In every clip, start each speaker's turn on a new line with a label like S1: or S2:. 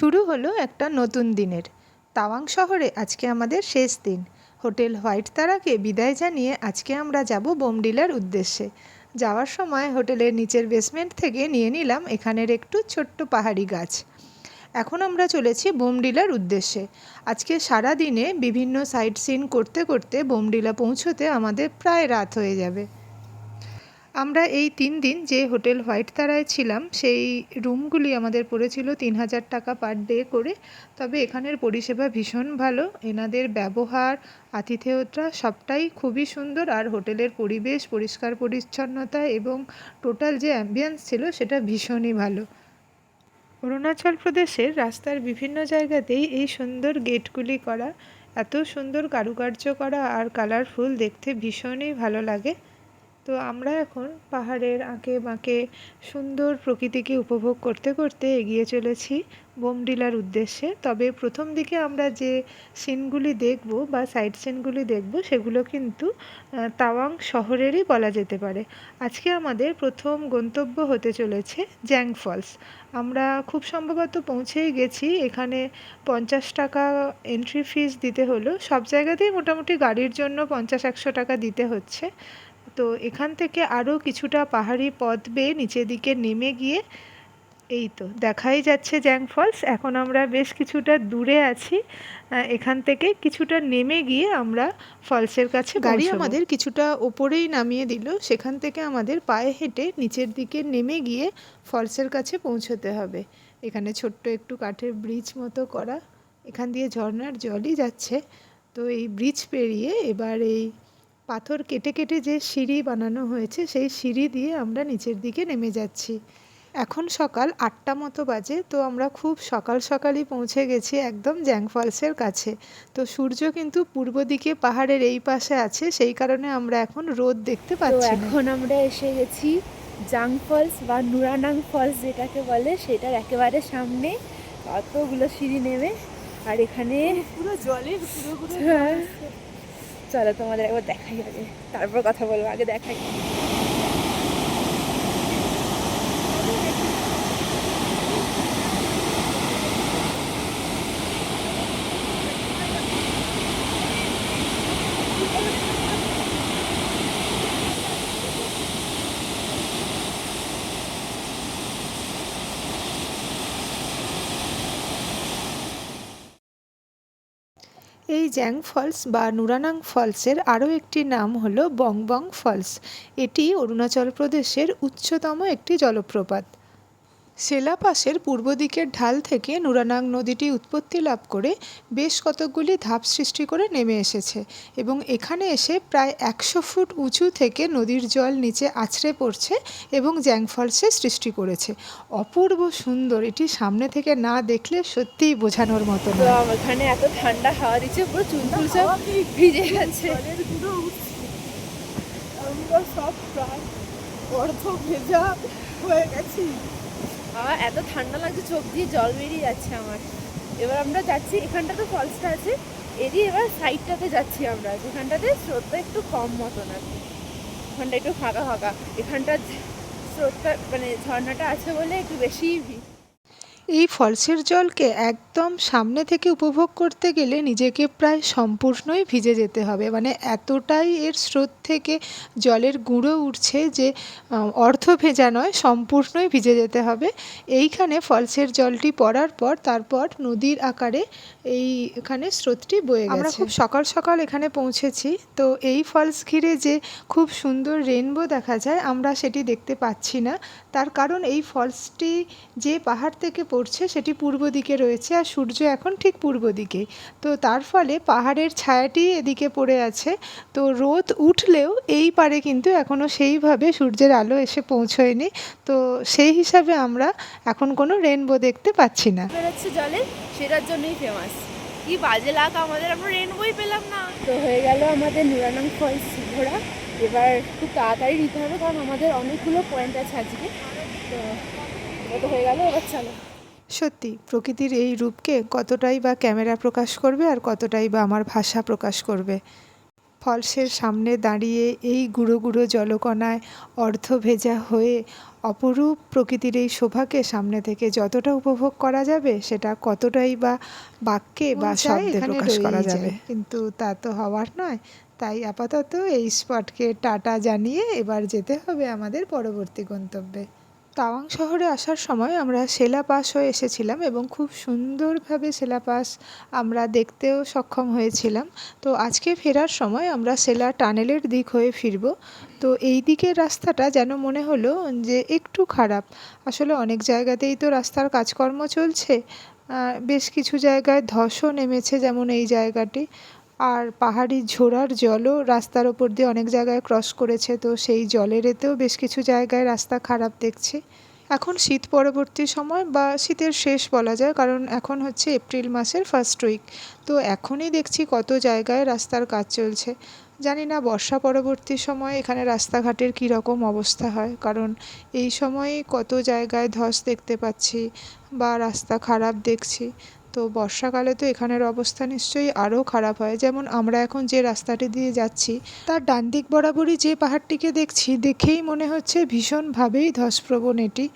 S1: শুরু হলো একটা নতুন দিনের। তাওয়াং শহরে আজকে আমাদের শেষ দিন। হোটেল হোয়াইট তারাকে বিদায় জানিয়ে আজকে আমরা যাব বোমডিলার উদ্দেশ্যে। যাওয়ার সময় হোটেলের নিচের বেসমেন্ট থেকে নিয়ে নিলাম এখানের একটু ছোট্ট পাহাড়ি গাছ। এখন আমরা চলেছি বোমডিলার উদ্দেশ্যে। আজকে সারা দিনে বিভিন্ন সাইট সিন করতে করতে বোমডিলা পৌঁছতে আমাদের প্রায় রাত হয়ে যাবে। আমরা এই তিন দিন যে হোটেল হোয়াইট তারায় ছিলাম, সেই রুমগুলি আমাদের পড়েছিল তিন হাজার টাকা পার ডে করে। তবে এখানের পরিষেবা ভীষণ ভালো। এনাদের ব্যবহার, আতিথেয়তা সবটাই খুবই সুন্দর। আর হোটেলের পরিবেশ, পরিষ্কার পরিচ্ছন্নতা এবং টোটাল যে অ্যাম্বিয়েন্স ছিল, সেটা ভীষণই ভালো। অরুণাচল প্রদেশের রাস্তার বিভিন্ন জায়গাতেই এই সুন্দর গেটগুলি করা, এত সুন্দর কারুকার্য করা আর কালারফুল দেখতে ভীষণই ভালো লাগে। তো আমরা এখন পাহাড়ের আঁকে বাঁকে সুন্দর প্রকৃতিকে উপভোগ করতে করতে এগিয়ে চলেছি বোমডিলার উদ্দেশ্যে। তবে প্রথম দিকে আমরা যে সিনগুলি দেখব বা সাইড সিনগুলি দেখব, সেগুলো কিন্তু তাওয়াং শহরেরই বলা যেতে পারে। আজকে আমাদের প্রথম গন্তব্য হতে চলেছে জ্যাং ফলস। আমরা খুব সম্ভবত পৌঁছেই গেছি। এখানে পঞ্চাশ টাকা এন্ট্রি ফিস দিতে হলো। সব জায়গাতেই মোটামুটি গাড়ির জন্য পঞ্চাশ একশো টাকা দিতে হচ্ছে। তো এখান থেকে আরও কিছুটা পাহাড়ি পথ বেয়ে নিচের দিকে নেমে গিয়ে এই তো দেখাই যাচ্ছে জ্যাং ফলস। এখন আমরা বেশ কিছুটা দূরে আছি। এখান থেকে কিছুটা নেমে গিয়ে আমরা ফলসের কাছে গাড়ি আমাদের কিছুটা ওপরেই নামিয়ে দিল। সেখান থেকে আমাদের পায়ে হেঁটে নিচের দিকে নেমে গিয়ে ফলসের কাছে পৌঁছতে হবে। এখানে ছোট্ট একটু কাঠের ব্রিজ মতো করা। এখান দিয়ে ঝর্নার জলই যাচ্ছে। তো এই ব্রিজ পেরিয়ে এবার এই পাথর কেটে কেটে যে সিঁড়ি বানানো হয়েছে সেই সিঁড়ি দিয়ে আমরা নিচের দিকে নেমে যাচ্ছি। এখন সকাল আটটা মতো বাজে তো আমরা খুব সকাল সকালই পৌঁছে গেছি একদম জ্যাং ফলসের কাছে। তো সূর্য কিন্তু পূর্ব দিকে পাহাড়ের এই পাশে আছে সেই কারণে আমরা এখন রোদ দেখতে পাচ্ছি
S2: এখন আমরা এসে গেছি জাং ফলস বা নুরানাং ফলস যেটাকে বলে সেটার একেবারে সামনে। কতগুলো সিঁড়ি নেমে আর এখানে
S1: পুরো জলের পুরো পুরো
S2: হ্যাঁ। চলো তোমাদের একবার দেখাই আগে। তারপর কথা বলব আগে দেখাই
S1: এই জ্যাং ফলস বা নুরানাং ফলসের আরও একটি নাম হল বংবং ফলস। এটি অরুণাচল প্রদেশের উচ্চতম একটি জলপ্রপাত। সেলাপাসের পূর্ব দিকের ঢাল থেকে নুরানাং নদীটি উৎপত্তি লাভ করে বেশ কতকগুলি ধাপ সৃষ্টি করে নেমে এসেছে এবং এখানে এসে প্রায় একশো ফুট উঁচু থেকে নদীর জল নিচে আছড়ে পড়ছে এবং জ্যাং ফলসে সৃষ্টি করেছে। অপূর্ব সুন্দর এটি সামনে থেকে না দেখলে সত্যিই বোঝানোর মতো
S2: তো এখানে এত ঠান্ডা হাওয়া দিচ্ছে পুরো চুলফুল সব ভিজে গেছে।
S1: সব প্রায় অর্ধ ভেজা হয়ে গেছি।
S2: আর এত ঠান্ডা লাগছে, চোখ দিয়ে জল বেরিয়ে যাচ্ছে আমার। এবার আমরা যাচ্ছি এখানটা তো ফলসটা আছে এরই এবার সাইডটাতে যাচ্ছি আমরা। যেখানটাতে স্রোতটা একটু কম মতন আছে ওখানটা একটু ফাঁকা ফাঁকা। এখানটা স্রোতটা মানে ঝর্ণাটা আছে বলে একটু বেশি
S1: এই ফলসের জলকে একদম সামনে থেকে উপভোগ করতে গেলে নিজেকে প্রায় সম্পূর্ণই ভিজে যেতে হবে। মানে এতটাই এর স্রোত থেকে জলের গুঁড়ো উঠছে যে অর্ধ ভেজা নয় সম্পূর্ণই ভিজে যেতে হবে। এইখানে ফলসের জলটি পড়ার পর তারপর নদীর আকারে এই এখানে স্রোতটি বয়ে গেছে। আমরা খুব সকাল সকাল এখানে পৌঁছেছি। তো এই ফলস ঘিরে যে খুব সুন্দর রেনবো দেখা যায় আমরা সেটি দেখতে পাচ্ছি না। তার কারণ এই ফলসটি যে পাহাড় থেকে পড়ছে সেটি পূর্ব দিকে রয়েছে আর সূর্য এখন ঠিক পূর্ব দিকে। তো তার ফলে পাহাড়ের ছায়াটি এদিকে পড়ে আছে। তো রোদ উঠলেও এই পারে কিন্তু এখনও সেইভাবে সূর্যের আলো এসে পৌঁছয়নি। তো সেই হিসাবে আমরা এখন কোনো রেনবো দেখতে পাচ্ছি না।
S2: বেরোচ্ছে জলে সেটার জন্যই ফেমাস কি বাজে লাগ আমাদের আমরা রেনবোই পেলাম না। তো হয়ে গেল আমাদের নুরানাং ফলস ঘোরা। এবার খুব তাড়াতাড়ি নিতে হবে কারণ আমাদের অনেকগুলো পয়েন্ট আছে আজকে। তো হয়ে গেল এবার চলো।
S1: সত্যি প্রকৃতির এই রূপকে কতটাই বা ক্যামেরা প্রকাশ করবে আর কতটাই বা আমার ভাষা প্রকাশ করবে?
S3: ফলসের সামনে দাঁড়িয়ে এই গুঁড়ো গুঁড়ো জলকণায় অর্ধ ভেজা হয়ে অপরূপ প্রকৃতির এই শোভাকে সামনে থেকে যতটা উপভোগ করা যাবে সেটা কতটাই বা বাক্যে বা শব্দে প্রকাশ করা যাবে। কিন্তু তা তো হওয়ার নয়। তাই আপাতত এই স্পটকে টাটা জানিয়ে এবার যেতে হবে আমাদের পরবর্তী গন্তব্যে। তাওয়াং শহরে আসার সময় আমরা সেলা পাস হয়ে এসেছিলাম এবং খুব সুন্দরভাবে সেলা পাস আমরা দেখতেও সক্ষম হয়েছিলাম। তো আজকে ফেরার সময় আমরা সেলা টানেলের দিক হয়ে ফিরব। তো এই দিকের রাস্তাটা যেন মনে হলো যে একটু খারাপ। আসলে অনেক জায়গাতেই তো রাস্তার কাজকর্ম চলছে। বেশ কিছু জায়গায় ধসও নেমেছে যেমন এই জায়গাটি। আর পাহাড়ি ঝোড়ার জলও রাস্তার ওপর দিয়ে অনেক জায়গায় ক্রস করেছে, তো সেই জলের এতেও বেশ কিছু জায়গায় রাস্তা খারাপ দেখছি। এখন শীত পরবর্তী সময় বা শীতের শেষ বলা যায়, কারণ এখন হচ্ছে এপ্রিল মাসের ফার্স্ট উইক তো এখনই দেখছি কত জায়গায় রাস্তার কাজ চলছে। জানি না বর্ষা পরবর্তী সময় এখানে রাস্তাঘাটের কী রকম অবস্থা হয়, কারণ এই সময়ে কত জায়গায় ধস দেখতে পাচ্ছি বা রাস্তা খারাপ দেখছি। তো বর্ষাকালে তো এখানের অবস্থা নিশ্চয়ই আরও খারাপ হয়। যেমন আমরা এখন যে রাস্তাটি দিয়ে যাচ্ছি, তার ডান দিক বরাবরই যে পাহাড়টিকে দেখছি, দেখেই মনে হচ্ছে ভীষণভাবেই ধসপ্রবণ এটি।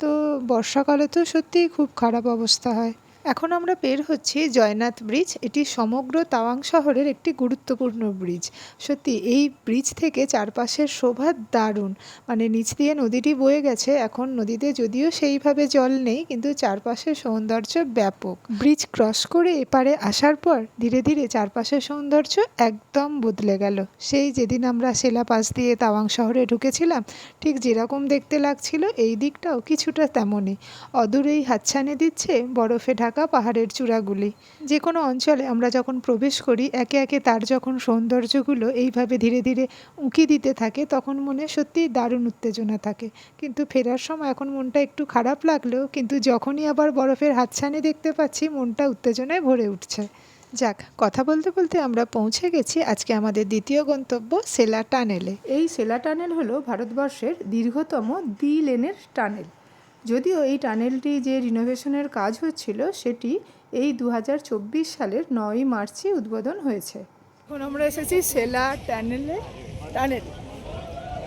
S3: তো বর্ষাকালে তো সত্যিই খুব খারাপ অবস্থা হয়। এখন আমরা বের হচ্ছি জয়নাথ ব্রিজ। এটি সমগ্র তাওয়াং শহরের একটি গুরুত্বপূর্ণ ব্রিজ। সত্যি, এই ব্রিজ থেকে চারপাশের শোভা দারুণ। মানে নিচ দিয়ে নদীটি বয়ে গেছে, এখন নদীতে যদিও সেইভাবে জল নেই, কিন্তু চারপাশের সৌন্দর্য ব্যাপক। ব্রিজ ক্রস করে এপারে আসার পর ধীরে ধীরে চারপাশের সৌন্দর্য একদম বদলে গেল। সেই যেদিন আমরা সেলা পাশ দিয়ে তাওয়াং শহরে ঢুকেছিলাম, ঠিক যেরকম দেখতে লাগছিল, এই দিকটাও কিছুটা তেমনই। অদূরেই হাতছানি দিচ্ছে বরফে ঢাকা পাহাড়ের চূড়াগুলি। যে কোনো অঞ্চলে আমরা যখন প্রবেশ করি, একে একে তার যখন সৌন্দর্যগুলো এইভাবে ধীরে ধীরে উঁকি দিতে থাকে, তখন মনে সত্যিই দারুণ উত্তেজনা থাকে। কিন্তু ফেরার সময় এখন মনটা একটু খারাপ লাগলেও, কিন্তু যখনই আবার বরফের হাতছানি দেখতে পাচ্ছি, মনটা উত্তেজনায় ভরে উঠছে। যাক, কথা বলতে বলতে আমরা পৌঁছে গেছি আজকে আমাদের দ্বিতীয় গন্তব্য সেলা টানেলে।
S1: এই সেলা টানেল হলো ভারতবর্ষের দীর্ঘতম দ্বি লেনের টানেল। যদিও এই টানেলটি যে রিনোভেশনের কাজ হচ্ছিল সেটি এই দু হাজার চব্বিশ সালের নয়ই মার্চে উদ্বোধন হয়েছে।
S3: এখন আমরা এসেছি সেলা টানেলে টানেল।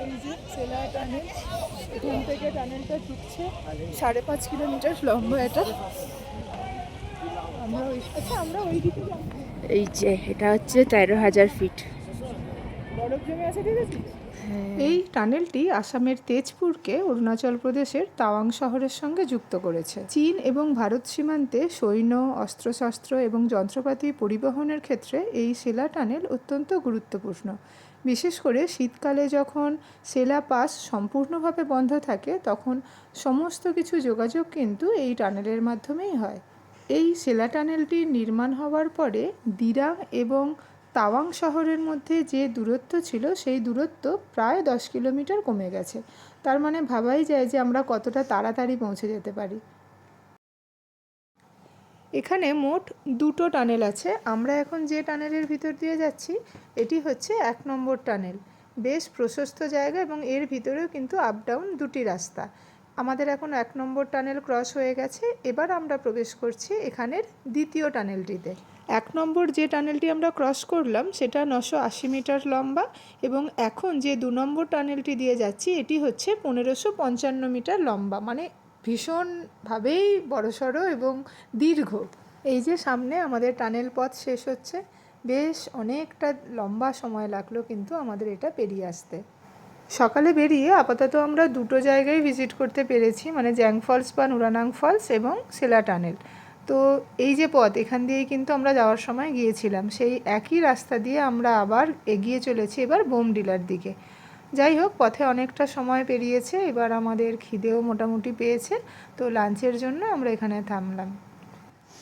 S3: এই যে সেলা টানেল এখান থেকে টানেলটা ঢুকছে সাড়ে পাঁচ কিলোমিটার লম্বা এটা। আমরা ওই আচ্ছা আমরা ওই দিকে
S2: এই যে এটা হচ্ছে তেরো হাজার ফিট।
S3: বরফ জমে আছে ঠিক আছে?
S1: এই টানেলটি আসামের তেজপুরকে অরুণাচল প্রদেশের তাওয়াং শহরের সঙ্গে যুক্ত করেছে। চীন এবং ভারত সীমান্তে সৈন্য, অস্ত্রশস্ত্র এবং যন্ত্রপাতি পরিবহনের ক্ষেত্রে এই সেলা টানেল অত্যন্ত গুরুত্বপূর্ণ। বিশেষ করে শীতকালে যখন সেলা পাস সম্পূর্ণভাবে বন্ধ থাকে, তখন সমস্ত কিছু যোগাযোগ কিন্তু এই টানেলের মাধ্যমেই হয়। এই সেলা টানেলটি নির্মাণ হওয়ার পরে দিরাং এবং তাওয়াং শহরের মধ্যে যে দূরত্ব ছিল, সেই দূরত্ব প্রায় দশ কিলোমিটার কমে গেছে। তার মানে ভাবাই যায় যে আমরা কতটা তাড়াতাড়ি পৌঁছে যেতে পারি। এখানে মোট দুটো টানেল আছে। আমরা এখন যে টানেলের ভিতর দিয়ে যাচ্ছি, এটি হচ্ছে এক নম্বর টানেল। বেশ প্রশস্ত জায়গা এবং এর ভিতরেও কিন্তু আপ ডাউন দুটি রাস্তা। আমাদের এখন এক নম্বর টানেল ক্রস হয়ে গেছে। এবার আমরা প্রবেশ করছি এখানের দ্বিতীয় টানেলটিতে। এক নম্বর যে টানেলটি আমরা ক্রস করলাম, সেটা নশো আশি মিটার লম্বা এবং এখন যে দু নম্বর টানেলটি দিয়ে যাচ্ছি, এটি হচ্ছে পনেরোশো পঞ্চান্ন মিটার লম্বা। মানে ভীষণভাবেই বড়সড় এবং দীর্ঘ। এই যে সামনে আমাদের টানেল পথ শেষ হচ্ছে, বেশ অনেকটা লম্বা সময় লাগল কিন্তু আমাদের এটা পেরিয়ে আসতে। সকালে বেরিয়ে আপাতত আমরা দুটো জায়গায় ভিজিট করতে পেরেছি মানে জ্যাং ফলস বা নুরানাং ফলস এবং সেলা টানেল। তো এই যে পথ, এখান দিয়েই কিন্তু আমরা যাওয়ার সময় গিয়েছিলাম। সেই একই রাস্তা দিয়ে আমরা আবার এগিয়ে চলেছি এবার বোমডিলার দিকে। যাই হোক, পথে অনেকটা সময় পেরিয়েছে, এবার আমাদের খিদেও মোটামুটি পেয়েছে। তো লাঞ্চের জন্য আমরা এখানে থামলাম।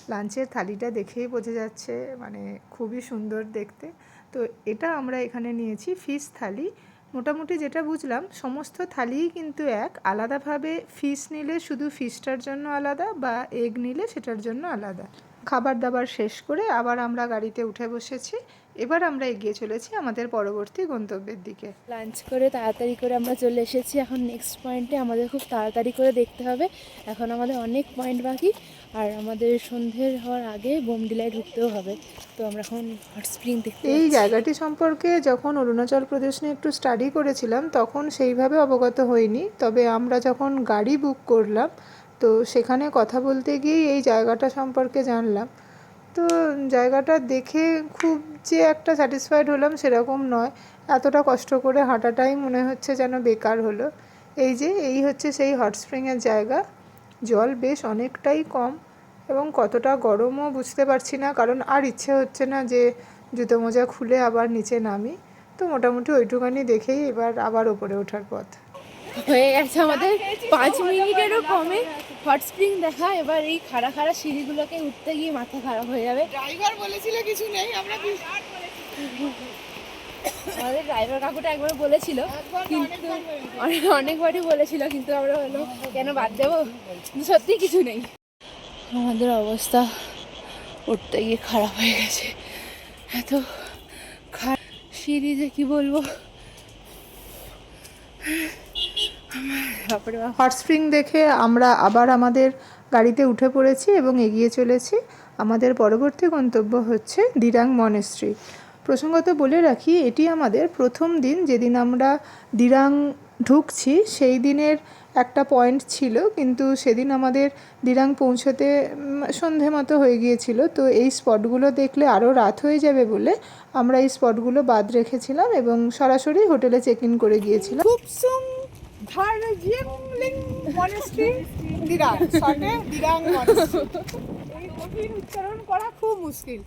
S1: লাঞ্চের থালিটা দেখেই বোঝা যাচ্ছে মানে খুবই সুন্দর দেখতে। তো এটা আমরা এখানে নিয়েছি, ফিশ থালি। মোটামুটি যেটা বুঝলাম, সমস্ত থালিই কিন্তু এক। আলাদাভাবে ফিস নিলে শুধু ফিশটার জন্য আলাদা বা এগ নিলে সেটার জন্য আলাদা। খাবার দাবার শেষ করে আবার আমরা গাড়িতে উঠে বসেছি। এবার আমরা এগিয়ে চলেছি আমাদের পরবর্তী গন্তব্যের দিকে।
S2: লাঞ্চ করে তাড়াতাড়ি করে আমরা চলে এসেছি। এখন নেক্সট পয়েন্টে আমাদের খুব তাড়াতাড়ি করে দেখতে হবে। এখন আমাদের অনেক পয়েন্ট বাকি। আর আমাদের সন্ধ্যের হওয়ার আগে বোমডিলায় ঢুকতেও হবে। তো আমরা এখন হট স্প্রিং দেখতে
S3: এই জায়গাটি সম্পর্কে যখন অরুণাচল প্রদেশ নিয়ে একটু স্টাডি করেছিলাম তখন সেইভাবে অবগত হইনি। তবে আমরা যখন গাড়ি বুক করলাম তো সেখানে কথা বলতে গিয়েই এই জায়গাটা সম্পর্কে জানলাম। তো জায়গাটা দেখে খুব যে একটা স্যাটিসফাইড হলাম সেরকম নয়। এতটা কষ্ট করে হাঁটাটাই মনে হচ্ছে যেন বেকার হলো। এই যে, এই হচ্ছে সেই হট স্প্রিংয়ের জায়গা। জল বেশ অনেকটাই কম এবং কতটা গরমও বুঝতে পারছি না, কারণ আর ইচ্ছে হচ্ছে না যে জুতো মোজা খুলে আবার নিচে নামি। তো মোটামুটি ওইটুকানি দেখেই এবার আবার ওপরে ওঠার পথ।
S2: হয়ে গেছে আমাদের পাঁচ মিনিটেরও কমে। হট স্প্রিং দেখা এবার এই খাড়া খাড়া সিঁড়িগুলোকে উঠতে গিয়ে মাথা খারাপ হয়ে যাবে।
S3: ড্রাইভার বলেছিল কিছু নেই আমরা
S2: আমাদের ড্রাইভার কাকুটা একবার বলেছিল কিন্তু অনেক- অনেকবারই বলেছিল কিন্তু আমরা হলো কেন বাদ দেবো? সত্যি কিছু নেই। আমাদের অবস্থা উঠতে গিয়ে খারাপ হয়ে গেছে। এত খারাপ সিঁড়ি যে কি বলব?
S3: হট স্প্রিং দেখে আমরা আবার আমাদের গাড়িতে উঠে পড়েছি এবং এগিয়ে চলেছি। আমাদের পরবর্তী গন্তব্য হচ্ছে দিরাং মনেস্ট্রি প্রসঙ্গত বলে রাখি, এটি আমাদের প্রথম দিন। যেদিন আমরা দিরাং ঢুকছি, সেই দিনের একটা পয়েন্ট ছিল, কিন্তু সেদিন আমাদের দিরাং পৌঁছতে সন্ধে মতো হয়ে গিয়েছিল। তো এই স্পটগুলো দেখলে আরও রাত হয়ে যাবে বলে আমরা এই স্পটগুলো বাদ রেখেছিলাম এবং সরাসরি হোটেলে চেক ইন করে গিয়েছিলাম।
S1: খুবসুং দিরাং উচ্চারণ করা খুব মুশকিল।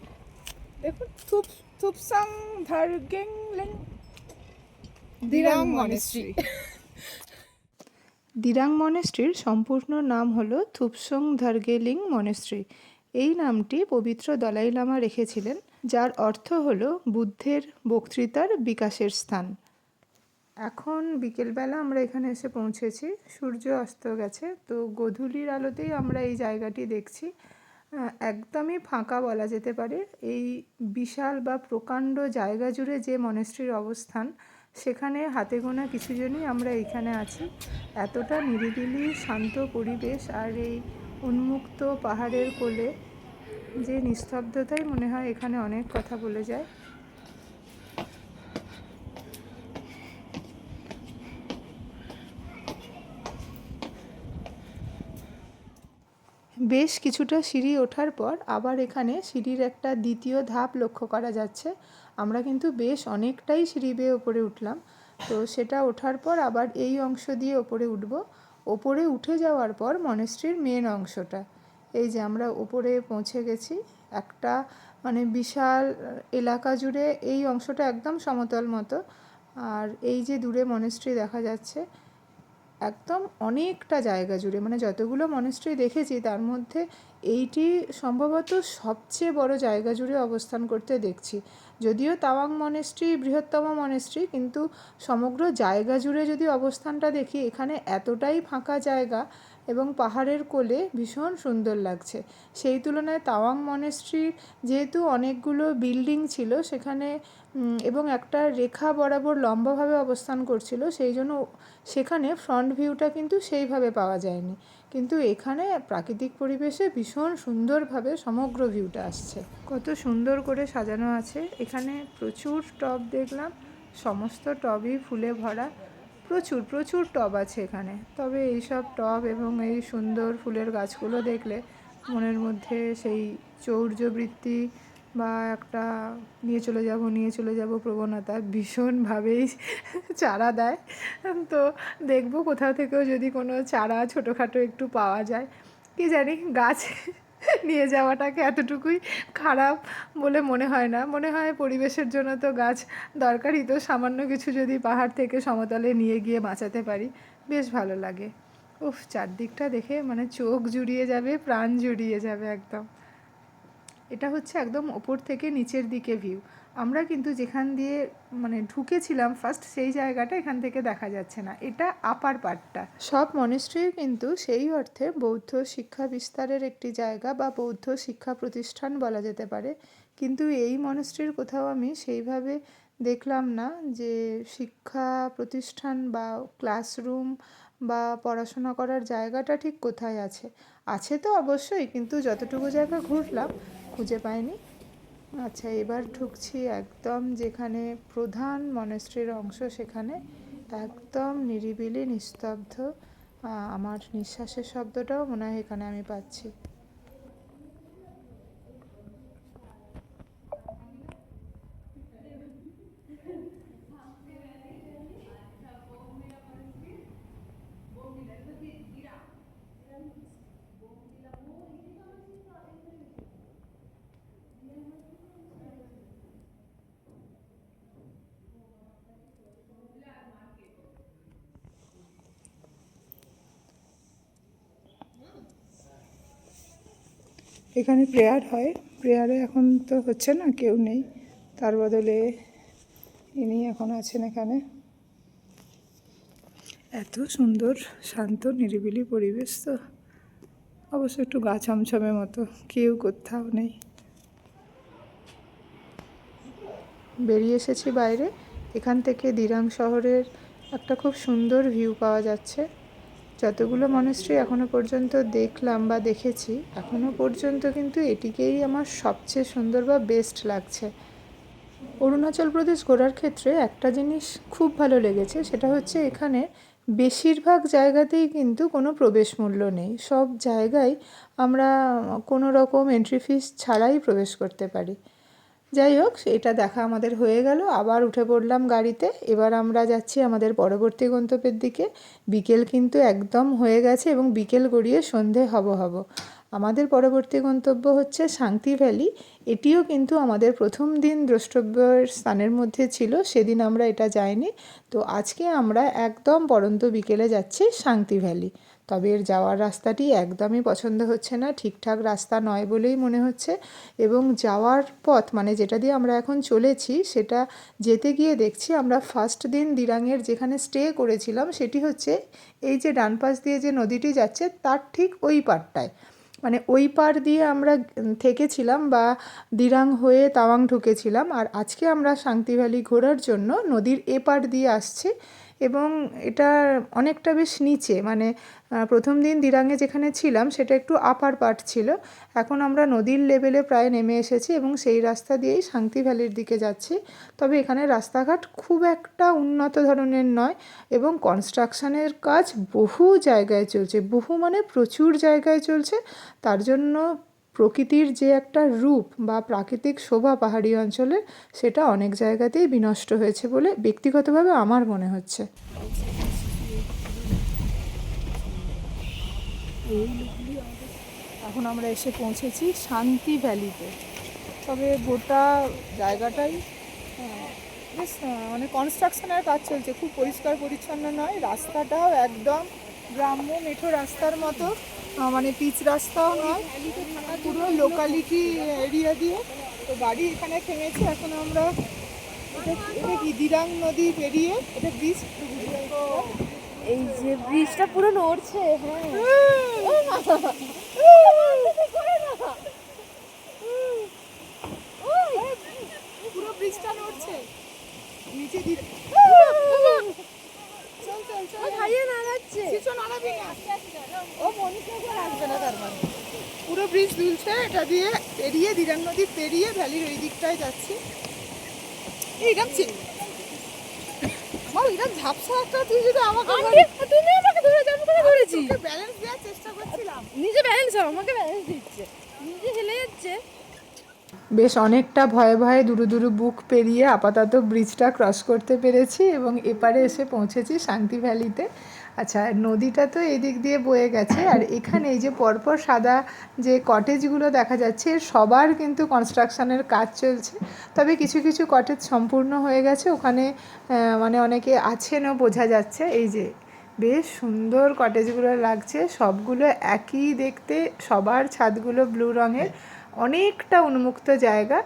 S1: থুপ থুপসাং দিরাং মনেস্ট্রি দিরাং মনেস্ট্রির সম্পূর্ণ নাম হল থুপসং ধারগেলিং মনেস্ট্রি এই নামটি পবিত্র দলাই লামা রেখেছিলেন, যার অর্থ হল বুদ্ধের বক্তৃতার বিকাশের স্থান। এখন বিকেলবেলা আমরা এখানে এসে পৌঁছেছি। সূর্য অস্ত গেছে, তো গোধূলির আলোতেই আমরা এই জায়গাটি দেখছি। একদমই ফাঁকা বলা যেতে পারে। এই বিশাল বা প্রকাণ্ড জায়গা জুড়ে যে মনেস্ট্রির অবস্থান, সেখানে হাতে গোনা কিছুজনই আমরা এইখানে আছি। এতটা নিরিবিলি, শান্ত পরিবেশ আর এই উন্মুক্ত পাহাড়ের কোলে যে নিস্তব্ধতাই মনে হয় এখানে অনেক কথা বলে যায়। বেশ কিছুটা সিঁড়ি ওঠার পর আবার এখানে সিঁড়ির একটা দ্বিতীয় ধাপ লক্ষ্য করা যাচ্ছে। আমরা কিন্তু বেশ অনেকটাই সিঁড়ি বেয়ে ওপরে উঠলাম। তো সেটা ওঠার পর আবার এই অংশ দিয়ে ওপরে উঠব। ওপরে উঠে যাওয়ার পর মনেস্ট্রির মেন অংশটা। এই যে আমরা ওপরে পৌঁছে গেছি। একটা মানে বিশাল এলাকা জুড়ে এই অংশটা একদম সমতল মতো। আর এই যে দূরে মনেস্ট্রি দেখা যাচ্ছে একদম অনেকটা জায়গা জুড়ে মানে যতগুলো মনেস্ট্রি দেখেছি তার মধ্যে এইটি সম্ভবত সবচেয়ে বড় জায়গা জুড়ে অবস্থান করতে দেখছি। যদিও তাওয়াং মনেস্ট্রি বৃহত্তম মনেস্ট্রি, কিন্তু সমগ্র জায়গা জুড়ে যদি অবস্থানটা দেখি, এখানে এতটাই ফাঁকা জায়গা এবং পাহাড়ের কোলে ভীষণ সুন্দর লাগছে। সেই তুলনায় তাওয়াং মনেস্ট্রি যেহেতু অনেকগুলো বিল্ডিং ছিল, সেখানে এবং একটা রেখা বরাবর লম্বাভাবে অবস্থান করছিল, সেই জন্য সেখানে ফ্রন্ট ভিউটা কিন্তু সেইভাবে পাওয়া যায়নি। কিন্তু এখানে প্রাকৃতিক পরিবেশে ভীষণ সুন্দরভাবে সমগ্র ভিউটা আসছে। কত সুন্দর করে সাজানো আছে। এখানে প্রচুর টব দেখলাম, সমস্ত টবই ফুলে ভরা। প্রচুর প্রচুর টব আছে এখানে। তবে এইসব টব এবং এই সুন্দর ফুলের গাছগুলো দেখলে মনের মধ্যে সেই চৌর্যবৃত্তি বা একটা নিয়ে চলে যাব, নিয়ে চলে যাব প্রবণতা ভীষণভাবেই চারা দেয়। তো দেখব কোথাও থেকেও যদি কোনো চারা ছোটোখাটো একটু পাওয়া যায়। কি জানি গাছ নিয়ে যাওয়াটাকে এতটুকুই খারাপ বলে মনে হয় না। মনে হয় পরিবেশের জন্য তো গাছ দরকারই। তো সামান্য কিছু যদি পাহাড় থেকে সমতলে নিয়ে গিয়ে বাঁচাতে পারি, বেশ ভালো লাগে। উফ, চারদিকটা দেখে মানে চোখ জুড়িয়ে যাবে, প্রাণ জুড়িয়ে যাবে একদম। এটা হচ্ছে একদম ওপর থেকে নিচের দিকে ভিউ আমরা কিন্তু যেখান দিয়ে মানে ঢুকেছিলাম ফার্স্ট সেই জায়গাটা এখান থেকে দেখা যাচ্ছে না। এটা আপার পার্টটা সব মনেস্ট্রি কিন্তু সেই অর্থে বৌদ্ধ শিক্ষা বিস্তারের একটি জায়গা বা বৌদ্ধ শিক্ষা প্রতিষ্ঠান বলা যেতে পারে। কিন্তু এই মনেস্ট্রির কোথাও আমি সেইভাবে দেখলাম না যে শিক্ষা প্রতিষ্ঠান বা ক্লাসরুম বা পড়াশোনা করার জায়গাটা ঠিক কোথায় আছে। আছে তো অবশ্যই, কিন্তু যতটুকু জায়গা ঘুরলাম খুঁজে পাইনি। আচ্ছা এবার ঢুকছি একদম যেখানে প্রধান মনেস্ট্রির অংশ, সেখানে একদম নিরিবিলি, নিস্তব্ধ আমার নিঃশ্বাসের শব্দটাও মনে হয় এখানে আমি পাচ্ছি। এখানে প্রেয়ার হয়। প্রেয়ারে এখন তো হচ্ছে না, কেউ নেই। তার বদলে ইনি এখন আছেন এখানে। এত সুন্দর, শান্ত, নিরিবিলি পরিবেশ তো। অবশ্য একটু গা ছমছমের মতো, কেউ কোথাও নেই। বেরিয়ে এসেছি বাইরে। এখান থেকে দিরাং শহরের একটা খুব সুন্দর ভিউ পাওয়া যাচ্ছে। যতগুলো মনেস্ট্রি এখনও পর্যন্ত দেখলাম বা দেখেছি, এখনও পর্যন্ত কিন্তু এটিকেই আমার সবচেয়ে সুন্দর বা বেস্ট লাগছে। অরুণাচল প্রদেশ ঘোরার ক্ষেত্রে একটা জিনিস খুব ভালো লেগেছে, সেটা হচ্ছে এখানে বেশিরভাগ জায়গাতেই কিন্তু কোনো প্রবেশ মূল্য নেই। সব জায়গায় আমরা কোনো রকম এন্ট্রি ফিস ছাড়াই প্রবেশ করতে পারি। যাই হোক, এটা দেখা আমাদের হয়ে গেল। আবার উঠে পড়লাম গাড়িতে। এবার আমরা যাচ্ছি আমাদের পরবর্তী গন্তব্যের দিকে। বিকেল কিন্তু একদম হয়ে গেছে এবং বিকেল গড়িয়ে সন্ধে হব হব। আমাদের পরবর্তী গন্তব্য হচ্ছে শান্তি ভ্যালি। এটিও কিন্তু আমাদের প্রথম দিন দ্রষ্টব্যের স্থানের মধ্যে ছিল, সেদিন আমরা এটা যাইনি। তো আজকে আমরা একদম পরন্ত বিকেলে যাচ্ছি শান্তি ভ্যালি। তবে এর যাওয়ার রাস্তাটি একদমই পছন্দ হচ্ছে না, ঠিকঠাক রাস্তা নয় বলেই মনে হচ্ছে এবং যাওয়ার পথ মানে যেটা দিয়ে আমরা এখন চলেছি সেটা যেতে গিয়ে দেখছি আমরা ফার্স্ট দিন দিরাংয়ের যেখানে স্টে করেছিলাম সেটি হচ্ছে এই যে ডান পাশ দিয়ে যে নদীটি যাচ্ছে তার ঠিক ওই পারটায় মানে ওই পার দিয়ে আমরা থেকেছিলাম বা দিরাং হয়ে তাওয়াং ঢুকেছিলাম আর আজকে আমরা শান্তি ভ্যালি ঘোরার জন্য নদীর এপার দিয়ে আসছি এবং এটা অনেকটা বেশ নিচে মানে প্রথম দিন দিরাঙে যেখানে ছিলাম সেটা একটু আপার পার্ট ছিল। এখন আমরা নদীর লেভেলে প্রায় নেমে এসেছি এবং সেই রাস্তা দিয়েই শান্তি ভ্যালির দিকে যাচ্ছি। তবে এখানে রাস্তাঘাট খুব একটা উন্নত ধরনের নয় এবং কনস্ট্রাকশনের কাজ বহু জায়গায় চলছে, বহু মানে প্রচুর জায়গায় চলছে। তার জন্য প্রকৃতির যে একটা রূপ বা প্রাকৃতিক শোভা পাহাড়ি অঞ্চলে, সেটা অনেক জায়গাতেই বিনষ্ট হয়েছে বলে ব্যক্তিগতভাবে আমার মনে হচ্ছে। এখন আমরা এসে পৌঁছেছি শান্তি ভ্যালিতে। তবে গোটা জায়গাটাই বেশ মানে কনস্ট্রাকশনের কাজ চলছে। খুব পরিষ্কার পরিচ্ছন্ন নয়, রাস্তাটাও একদম গ্রাম্য, মেঠো রাস্তার মতো। মানে পিচ রাস্তাও নয়, পুরো লোকালিটি এরিয়া দিয়ে। তো গাড়ি এখানে থেমেছে, এখন আমরা এটা দিরাং নদী পেরিয়ে এটা ব্রিজ
S2: এই যে ব্রিজটা পুরো নড়ছে হ্যাঁ।
S1: পুরো ব্রিজটা নড়ছে। নিচে দিয়ে নাড়াবি না। ও রাখবে না তার মানে। পুরো ব্রিজ দুলছে এটা দিয়ে পেরিয়ে দিরাং নদী পেরিয়ে ভ্যালির ওই দিকটায় যাচ্ছি। এইরকম ছিল এরকম ঝাপসা একটা তুই যদি আমাকে
S2: তুমি আমাকে ধরে যাব করে ধরেছি?
S1: ব্যালেন্স দেওয়ার চেষ্টা করছিলাম।
S2: নিজে ব্যালেন্স আমাকে ব্যালেন্স দিচ্ছে। নিজে হেলে যাচ্ছে।
S1: বেশ অনেকটা ভয়ে ভয়ে দুরু দুরু বুক পেরিয়ে আপাতত ব্রিজটা ক্রস করতে পেরেছি এবং এপারে এসে পৌঁছেছি শান্তি ভ্যালিতে। আচ্ছা নদীটা তো এদিক দিয়ে বয়ে গেছে আর এখানে এই যে পরপর সাদা যে কটেজগুলো দেখা যাচ্ছে সবার কিন্তু কনস্ট্রাকশনের কাজ চলছে। তবে কিছু কিছু কটেজ সম্পূর্ণ হয়ে গেছে। ওখানে মানে অনেকে আছেনও, বোঝা যাচ্ছে। এই যে বেশ সুন্দর কটেজগুলো লাগছে। সবগুলো একই দেখতে, সবার ছাদগুলো ব্লু রঙের। অনেকটা উন্মুক্ত জায়গা।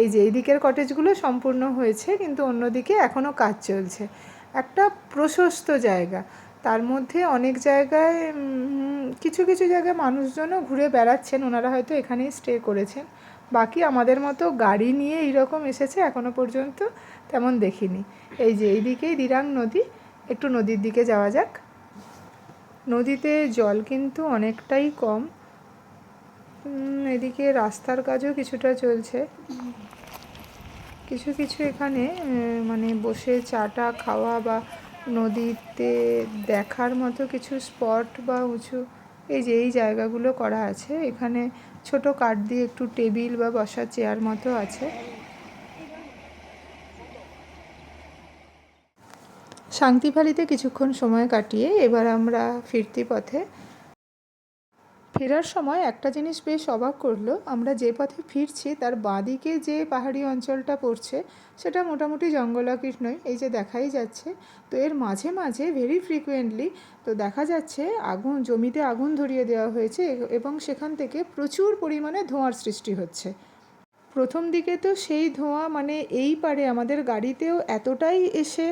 S1: এই যে এইদিকের কটেজগুলো সম্পূর্ণ হয়েছে, কিন্তু অন্যদিকে এখনও কাজ চলছে। একটা প্রশস্ত জায়গা। তার মধ্যে অনেক জায়গায় কিছু কিছু জায়গায় মানুষজনও ঘুরে বেড়াচ্ছেন। ওনারা হয়তো এখানেই স্টে করেছেন। বাকি আমাদের মতো গাড়ি নিয়ে এইরকম এসেছে, এখনও পর্যন্ত তেমন দেখিনি। এই যে এইদিকেই দিরাং নদী। একটু নদীর দিকে যাওয়া যাক। নদীতে জল কিন্তু অনেকটাই কম। এদিকে রাস্তার কাজও কিছুটা চলছে। কিছু কিছু এখানে মানে বসে চাটা খাওয়া বা নদীতে দেখার মতো কিছু স্পট বা উঁচু, এই যে এই জায়গাগুলো করা আছে। এখানে ছোট কাঠ দিয়ে একটু টেবিল বা বসার চেয়ার মতো আছে। শান্তিভালিতে কিছুক্ষণ সময় কাটিয়ে এবার আমরা ফিরতি পথে ফেরার সময় একটা জিনিস বেশ অবাক করল, আমরা যে পথে ফিরছি তার বাঁদিকে যে পাহাড়ি অঞ্চলটা পড়ছে সেটা মোটামুটি জঙ্গলাকৃষ্ণই এই যে দেখাই যাচ্ছে। তো এর মাঝে মাঝে ভেরি ফ্রিকুয়েন্টলি তো দেখা যাচ্ছে আগুন, জমিতে আগুন ধরিয়ে দেওয়া হয়েছে এবং সেখান থেকে প্রচুর পরিমাণে ধোঁয়ার সৃষ্টি হচ্ছে। প্রথম দিকে তো সেই ধোঁয়া মানে এই পারে আমাদের গাড়িতেও এতটাই এসে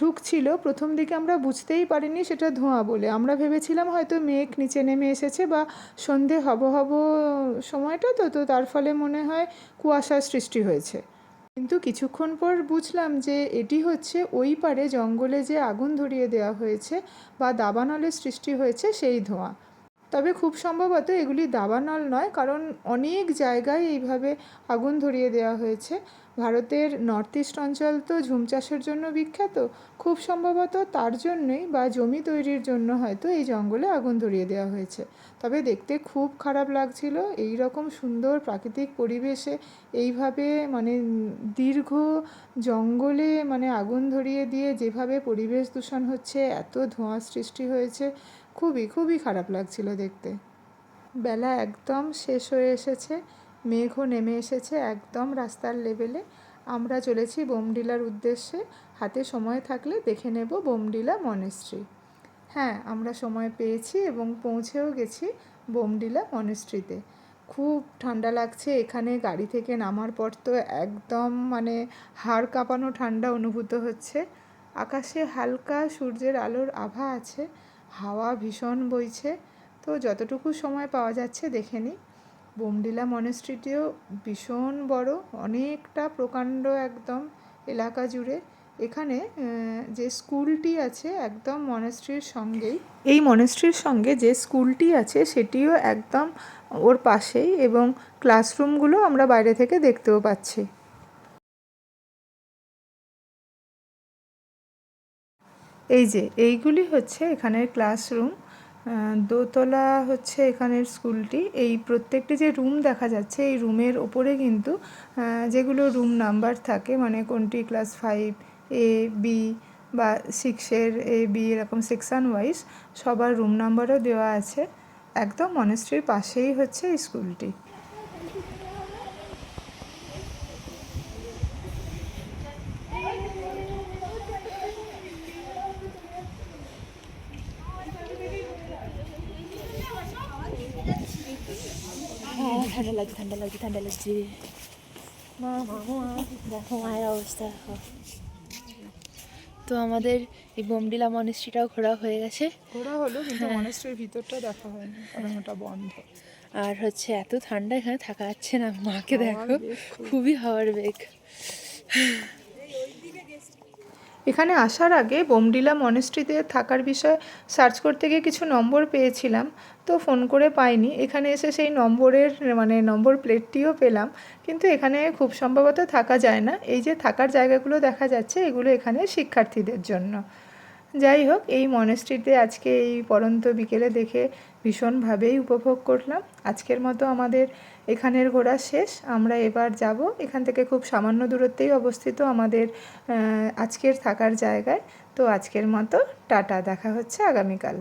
S1: ঢুকছিল, প্রথম দিকে আমরা বুঝতেই পারিনি সেটা ধোঁয়া বলে। আমরা ভেবেছিলাম হয়তো মেঘ নিচে নেমে এসেছে বা সন্ধে হব হব সময়টা তো তো তার ফলে মনে হয় কুয়াশার সৃষ্টি হয়েছে। কিন্তু কিছুক্ষণ পর বুঝলাম যে এটি হচ্ছে ওই পারে জঙ্গলে যে আগুন ধরিয়ে দেওয়া হয়েছে বা দাবানলের সৃষ্টি হয়েছে সেই ধোঁয়া। তবে খুব সম্ভবত এগুলি দাবানল নয়, কারণ অনেক জায়গায় এইভাবে আগুন ধরিয়ে দেওয়া হয়েছে। ভারতের নর্থ ইস্ট অঞ্চল তো ঝুম চাষের জন্য বিখ্যাত। খুব সম্ভবত তার জন্যই বা জমি তৈরির জন্য হয়তো এই জঙ্গলে আগুন ধরিয়ে দেওয়া হয়েছে। তবে দেখতে খুব খারাপ লাগছিল এই রকম সুন্দর প্রাকৃতিক পরিবেশে এইভাবে মানে দীর্ঘ জঙ্গলে মানে আগুন ধরিয়ে দিয়ে যেভাবে পরিবেশ দূষণ হচ্ছে, এত ধোঁয়া সৃষ্টি হয়েছে খুবই খুবই খারাপ লাগছিল দেখতে। বেলা একদম শেষ হয়ে এসেছে, মেঘও নেমে এসেছে একদম রাস্তার লেভেলে। আমরা চলেছি বোমডিলার উদ্দেশ্যে, হাতে সময় থাকলে দেখে নেব বোমডিলা মনেস্ট্রি হ্যাঁ আমরা সময় পেয়েছি এবং পৌঁছেও গেছি বোমডিলা মনেস্ট্রিতে খুব ঠান্ডা লাগছে, এখানে গাড়ি থেকে নামার পর তো একদম মানে হাড় কাঁপানো ঠান্ডা অনুভূত হচ্ছে। আকাশে হালকা সূর্যের আলোর আভা আছে হাওয়া ভীষণ বইছে। তো যতটুকু সময় পাওয়া যাচ্ছে দেখে নিই বোমডিলা মনেস্ট্রিটিও ভীষণ বড়, অনেকটা প্রকাণ্ড একদম এলাকা জুড়ে। এখানে যে স্কুলটি আছে একদম মনেস্ট্রির সঙ্গেই। এই মনেস্ট্রির সঙ্গে যে স্কুলটি আছে সেটিও একদম ওর পাশেই এবং ক্লাসরুমগুলো আমরা বাইরে থেকে দেখতেও পাচ্ছি। এই যে, এইগুলি হচ্ছে এখানের ক্লাসরুম দোতলা হচ্ছে এখানের স্কুলটি এই প্রত্যেকটি যে রুম দেখা যাচ্ছে, এই রুমের ওপরে কিন্তু যেগুলো রুম নাম্বার থাকে মানে কোনটি ক্লাস ফাইভ এ বি বা সিক্সের এ বি এরকম সেকশন ওয়াইজ সবার রুম নাম্বারও দেওয়া আছে। একদম মনেস্ট্রির পাশেই হচ্ছে স্কুলটি
S2: হ্যাঁ ঠান্ডা লাগছে ঠান্ডা লাগছে ঠান্ডা লাগছে মা মামা দেখো মায়ের অবস্থা দেখো তো আমাদের এই বোমডিলা মনেস্ট্রিটাও ঘোরা হয়ে গেছে।
S1: ঘোরা হলো কিন্তু মনেস্ট্রির ভিতরটা দেখা হয়নি কারণ ওটা বন্ধ।
S2: আর হচ্ছে এত ঠান্ডা এখানে থাকা যাচ্ছে না মাকে দেখো। খুবই হাওয়ার বেগ।
S1: এখানে আসার আগে বোমডিলা মনেস্ট্রিতে থাকার বিষয়ে সার্চ করতে গিয়ে কিছু নম্বর পেয়েছিলাম, তো ফোন করে পাইনি। এখানে এসে সেই নম্বরের মানে নম্বর প্লেটটিও পেলাম, কিন্তু এখানে খুব সম্ভবত থাকা যায় না। এই যে থাকার জায়গাগুলো দেখা যাচ্ছে, এগুলো এখানে শিক্ষার্থীদের জন্য। যাই হোক, এই মনেস্ট্রিতে আজকে এই পরন্ত বিকেলে দেখে ভীষণভাবেই উপভোগ করলাম। আজকের মতো আমাদের এখানের ঘোরা শেষ। আমরা এবার যাব। এখান থেকে খুব সামান্য দূরত্বেই অবস্থিত আমাদের আজকের থাকার জায়গায়। তো আজকের মতো টাটা। দেখা হচ্ছে আগামীকাল।